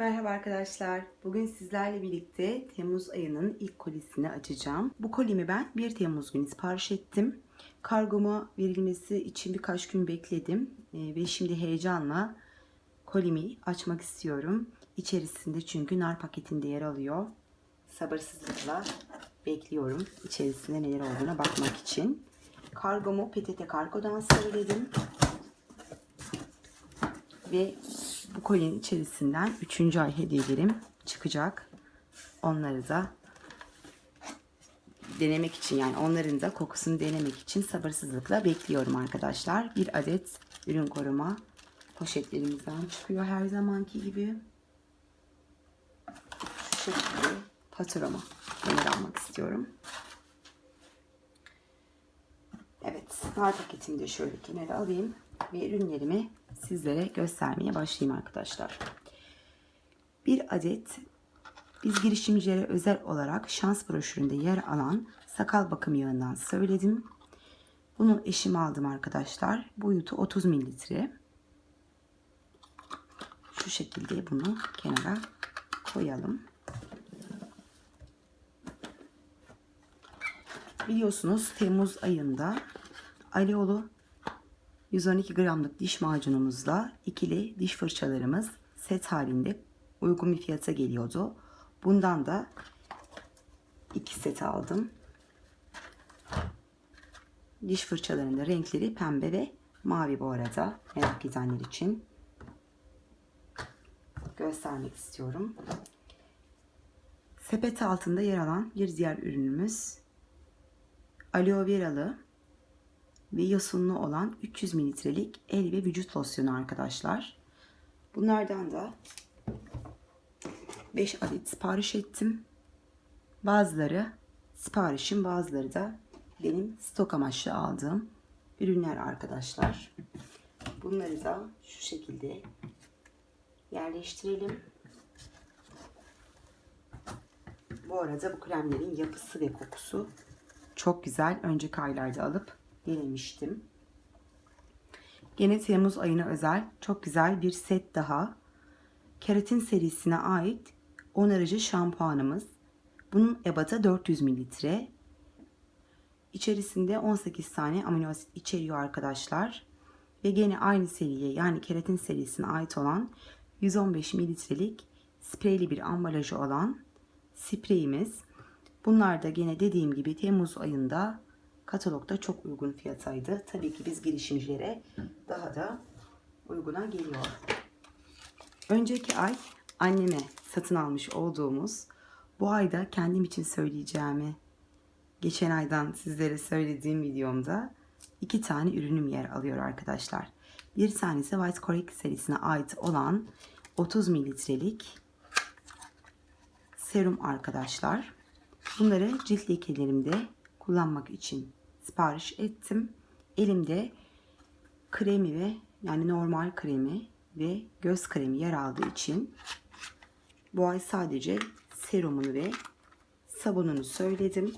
Merhaba arkadaşlar. Bugün sizlerle birlikte Temmuz ayının ilk kolisini açacağım. Bu kolimi ben 1 Temmuz günü sipariş ettim. Kargoma verilmesi için birkaç gün bekledim. Ee, ve şimdi heyecanla kolimi açmak istiyorum. İçerisinde çünkü nar paketinde yer alıyor. Sabırsızlıkla bekliyorum içerisinde neler olduğuna bakmak için. Kargomu PTT Kargo'dan söyledim. Ve bu kolyenin içerisinden 3. ay hediyelerim çıkacak. Onları da denemek için yani onların da kokusunu denemek için sabırsızlıkla bekliyorum arkadaşlar. Bir adet ürün koruma poşetlerimizden çıkıyor her zamanki gibi. Şu şekilde faturama kenara almak istiyorum. Evet, nar paketimi de şöyle kenara alayım ve ürünlerimi sizlere göstermeye başlayayım arkadaşlar. Bir adet biz girişimcilere özel olarak şans broşüründe yer alan sakal bakım yağından söyledim. Bunu eşime aldım arkadaşlar. Boyutu 30 mililitre. Şu şekilde bunu kenara koyalım. Biliyorsunuz Temmuz ayında Alioğlu 112 gramlık diş macunumuzla ikili diş fırçalarımız set halinde uygun bir fiyata geliyordu. Bundan da iki set aldım. Diş fırçalarının renkleri pembe ve mavi bu arada merak edenler için göstermek istiyorum. Sepet altında yer alan bir diğer ürünümüz aloe veralı ve yosunlu olan 300 mililitrelik el ve vücut losyonu arkadaşlar. Bunlardan da 5 adet sipariş ettim. Bazıları siparişim bazıları da benim stok amaçlı aldığım ürünler arkadaşlar. Bunları da şu şekilde yerleştirelim. Bu arada bu kremlerin yapısı ve kokusu çok güzel. Önceki aylarda alıp denemiştim. Gene Temmuz ayına özel çok güzel bir set daha. Keratin serisine ait onarıcı şampuanımız. Bunun ebatı 400 mililitre. İçerisinde 18 tane amino asit içeriyor arkadaşlar. Ve gene aynı seriye yani keratin serisine ait olan 115 mililitrelik spreyli bir ambalajı olan spreyimiz. Bunlar da gene dediğim gibi Temmuz ayında katalogda çok uygun fiyataydı. Tabii ki biz girişimcilere daha da uyguna geliyor. Önceki ay anneme satın almış olduğumuz bu ayda kendim için söyleyeceğimi geçen aydan sizlere söylediğim videomda iki tane ürünüm yer alıyor arkadaşlar. Bir tanesi White Correct serisine ait olan 30 mililitrelik serum arkadaşlar. Bunları cilt lekelerimde kullanmak için sipariş ettim. Elimde kremi ve yani normal kremi ve göz kremi yer aldığı için bu ay sadece serumunu ve sabununu söyledim.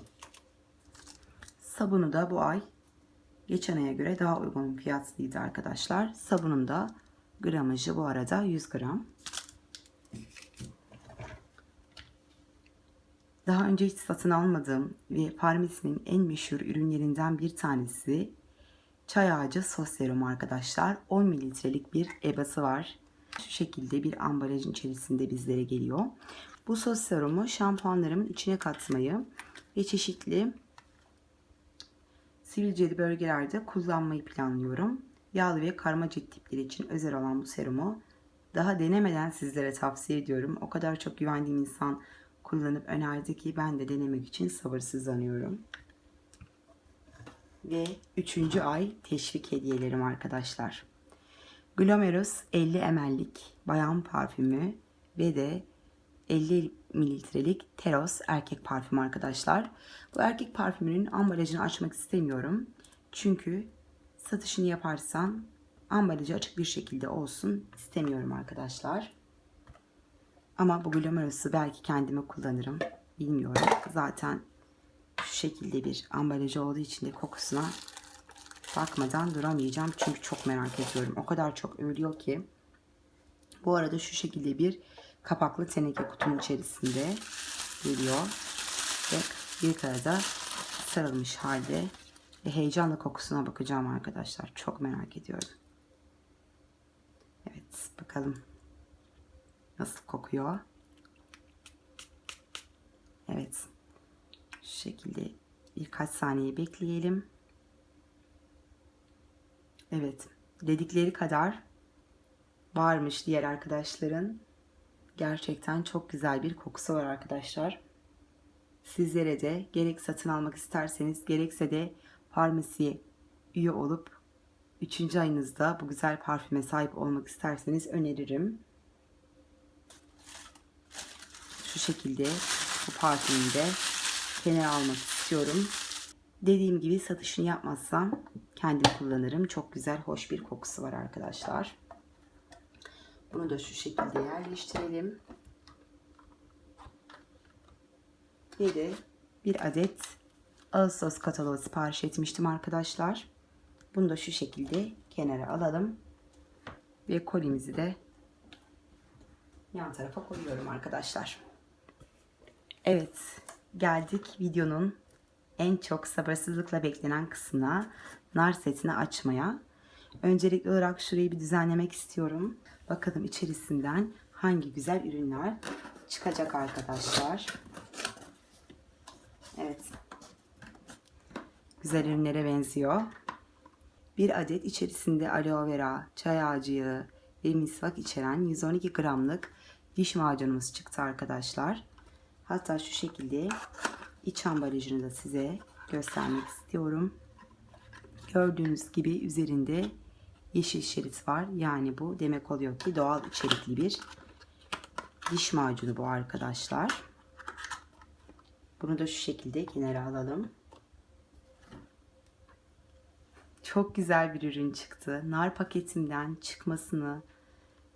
Sabunu da bu ay geçen aya göre daha uygun fiyatlıydı arkadaşlar. Sabunun da gramajı bu arada 100 gram. Daha önce hiç satın almadığım ve Parmes'in en meşhur ürünlerinden bir tanesi çay ağacı sos serum arkadaşlar. 10 mililitrelik bir ebası var. Şu şekilde bir ambalajın içerisinde bizlere geliyor. Bu sos serumu şampuanlarımın içine katmayı ve çeşitli sivilceli bölgelerde kullanmayı planlıyorum. Yağlı ve karma cilt tipleri için özel olan bu serumu daha denemeden sizlere tavsiye ediyorum. O kadar çok güvendiğim insan kullanıp önerdi ki ben de denemek için sabırsızlanıyorum. Ve 3. ay teşvik hediyelerim arkadaşlar. Glomerus 50 ml'lik bayan parfümü ve de 50 mililitrelik Teros erkek parfümü arkadaşlar. Bu erkek parfümünün ambalajını açmak istemiyorum. Çünkü satışını yaparsam ambalajı açık bir şekilde olsun istemiyorum arkadaşlar. Ama bu glomerus'u belki kendime kullanırım. Bilmiyorum. Zaten şu şekilde bir ambalajı olduğu için de kokusuna bakmadan duramayacağım. Çünkü çok merak ediyorum. O kadar çok övülüyor ki. Bu arada şu şekilde bir kapaklı teneke kutunun içerisinde geliyor. Ve bir karada sarılmış halde. Ve heyecanla kokusuna bakacağım arkadaşlar. Çok merak ediyorum. Evet bakalım. Nasıl kokuyor? Evet. Şu şekilde birkaç saniye bekleyelim. Evet. Dedikleri kadar varmış diğer arkadaşların. Gerçekten çok güzel bir kokusu var arkadaşlar. Sizlere de gerek satın almak isterseniz gerekse de farmasiye üye olup 3. ayınızda bu güzel parfüme sahip olmak isterseniz öneririm. Şu şekilde bu parfümü de kenara almak istiyorum. Dediğim gibi satışını yapmazsam kendim kullanırım. Çok güzel, hoş bir kokusu var arkadaşlar. Bunu da şu şekilde yerleştirelim. Ve de bir adet Ağustos kataloğu sipariş etmiştim arkadaşlar. Bunu da şu şekilde kenara alalım. Ve kolimizi de yan tarafa koyuyorum arkadaşlar. Evet geldik videonun en çok sabırsızlıkla beklenen kısmına nar setini açmaya. Öncelikli olarak şurayı bir düzenlemek istiyorum. Bakalım içerisinden hangi güzel ürünler çıkacak arkadaşlar. Evet. Güzel ürünlere benziyor. Bir adet içerisinde aloe vera, çay ağacı yağı ve misvak içeren 112 gramlık diş macunumuz çıktı arkadaşlar. Hatta şu şekilde iç ambalajını da size göstermek istiyorum. Gördüğünüz gibi üzerinde yeşil şerit var. Yani bu demek oluyor ki doğal içerikli bir diş macunu bu arkadaşlar. Bunu da şu şekilde kenara alalım. Çok güzel bir ürün çıktı. Nar paketimden çıkmasını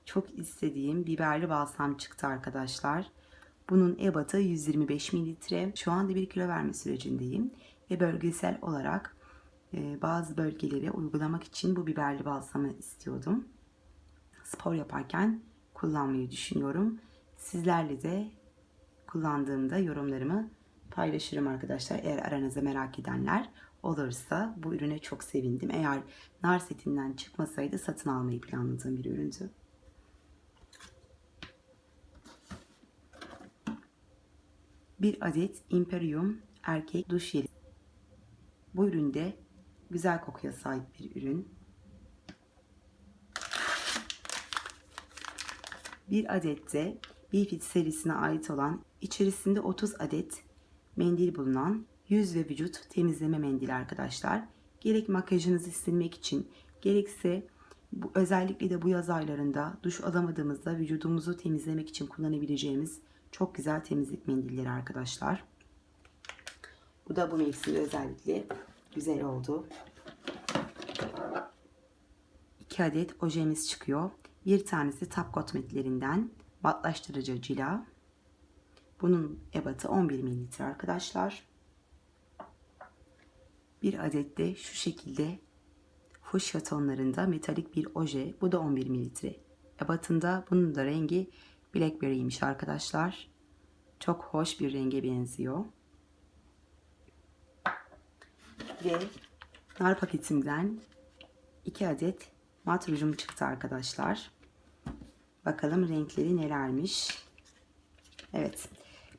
çok istediğim biberli balsam çıktı arkadaşlar. Bunun ebatı 125 mililitre. Şu anda bir kilo verme sürecindeyim. Ve bölgesel olarak e, bazı bölgelere uygulamak için bu biberli balsamı istiyordum. Spor yaparken kullanmayı düşünüyorum. Sizlerle de kullandığımda yorumlarımı paylaşırım arkadaşlar. Eğer aranızda merak edenler olursa bu ürüne çok sevindim. Eğer nar setinden çıkmasaydı satın almayı planladığım bir üründü. Bir adet Imperium erkek duş jeli. Bu üründe güzel kokuya sahip bir ürün. Bir adet de Bifit serisine ait olan içerisinde 30 adet mendil bulunan yüz ve vücut temizleme mendili arkadaşlar. Gerek makyajınızı silmek için gerekse bu, özellikle de bu yaz aylarında duş alamadığımızda vücudumuzu temizlemek için kullanabileceğimiz çok güzel temizlik mendilleri arkadaşlar. Bu da bu mevsimde özellikle güzel oldu. 2 adet ojemiz çıkıyor. Bir tanesi Top Cosmetic'lerinden matlaştırıcı cila. Bunun ebatı 11 ml arkadaşlar. Bir adet de şu şekilde fuşya tonlarında metalik bir oje. Bu da 11 ml. Ebatında bunun da rengi Blackberry'ymiş arkadaşlar. Çok hoş bir renge benziyor. Ve nar paketimden 2 adet mat rujum çıktı arkadaşlar. Bakalım renkleri nelermiş. Evet.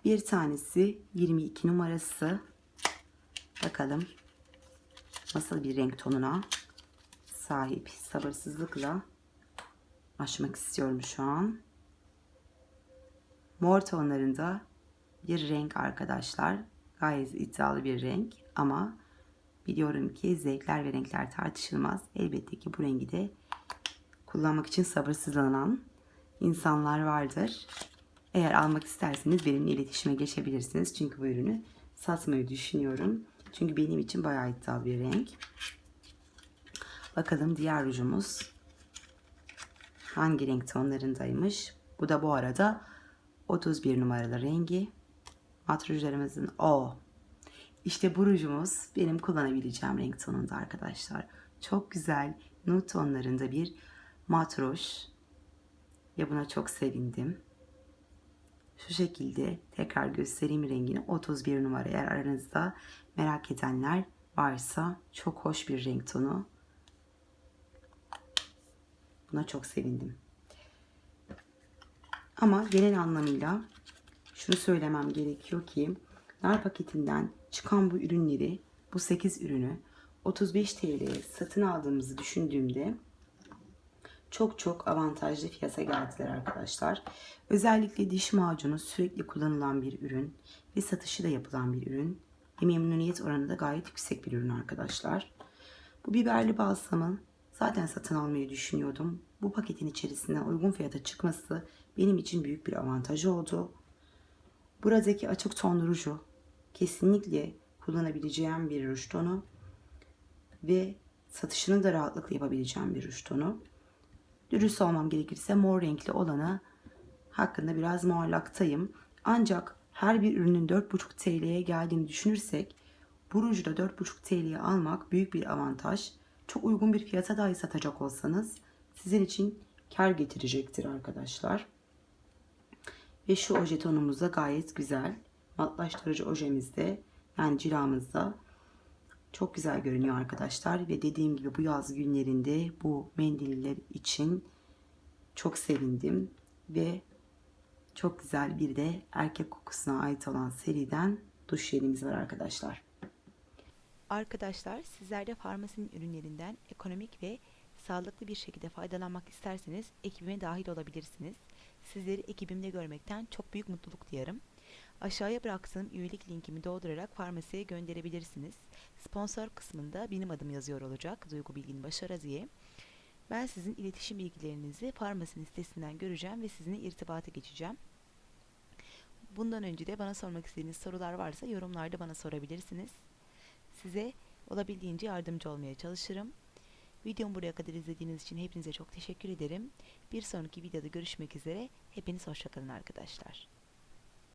Bir tanesi 22 numarası. Bakalım nasıl bir renk tonuna sahip. Sabırsızlıkla açmak istiyorum şu an. Mor tonlarında bir renk arkadaşlar. Gayet iddialı bir renk ama biliyorum ki zevkler ve renkler tartışılmaz. Elbette ki bu rengi de kullanmak için sabırsızlanan insanlar vardır. Eğer almak isterseniz benimle iletişime geçebilirsiniz. Çünkü bu ürünü satmayı düşünüyorum. Çünkü benim için bayağı iddialı bir renk. Bakalım diğer rujumuz hangi renk tonlarındaymış. Bu da bu arada 31 numaralı rengi. Mat rujlarımızın o. İşte bu rujumuz benim kullanabileceğim renk tonunda arkadaşlar. Çok güzel nude tonlarında bir mat ruj. Ve buna çok sevindim. Şu şekilde tekrar göstereyim rengini. 31 numara eğer aranızda merak edenler varsa çok hoş bir renk tonu. Buna çok sevindim. Ama genel anlamıyla şunu söylemem gerekiyor ki nar paketinden çıkan bu ürünleri bu 8 ürünü 35 TL'ye satın aldığımızı düşündüğümde çok çok avantajlı fiyata geldiler arkadaşlar. Özellikle diş macunu sürekli kullanılan bir ürün ve satışı da yapılan bir ürün. Ve memnuniyet oranı da gayet yüksek bir ürün arkadaşlar. Bu biberli balsamı zaten satın almayı düşünüyordum. Bu paketin içerisinden uygun fiyata çıkması benim için büyük bir avantaj oldu. Buradaki açık ton ruju kesinlikle kullanabileceğim bir ruj tonu ve satışını da rahatlıkla yapabileceğim bir ruj tonu. Dürüst olmam gerekirse mor renkli olanı hakkında biraz muallaktayım. Ancak her bir ürünün 4,5 TL'ye geldiğini düşünürsek bu ruju da 4,5 TL'ye almak büyük bir avantaj. Çok uygun bir fiyata dahi satacak olsanız sizin için kar getirecektir arkadaşlar. Ve şu oje tonumuz da gayet güzel. Matlaştırıcı ojemizde yani cilamızda çok güzel görünüyor arkadaşlar. Ve dediğim gibi bu yaz günlerinde bu mendiller için çok sevindim. Ve çok güzel bir de erkek kokusuna ait olan seriden duş jelimiz var arkadaşlar. Arkadaşlar sizler de farmasinin ürünlerinden ekonomik ve sağlıklı bir şekilde faydalanmak isterseniz ekibime dahil olabilirsiniz. Sizleri ekibimde görmekten çok büyük mutluluk duyarım. Aşağıya bıraktığım üyelik linkimi doldurarak farmasiye gönderebilirsiniz. Sponsor kısmında benim adım yazıyor olacak Duygu Bilgin Başara diye. Ben sizin iletişim bilgilerinizi farmasinin sitesinden göreceğim ve sizinle irtibata geçeceğim. Bundan önce de bana sormak istediğiniz sorular varsa yorumlarda bana sorabilirsiniz. Size olabildiğince yardımcı olmaya çalışırım. Videomu buraya kadar izlediğiniz için hepinize çok teşekkür ederim. Bir sonraki videoda görüşmek üzere. Hepiniz hoşçakalın arkadaşlar.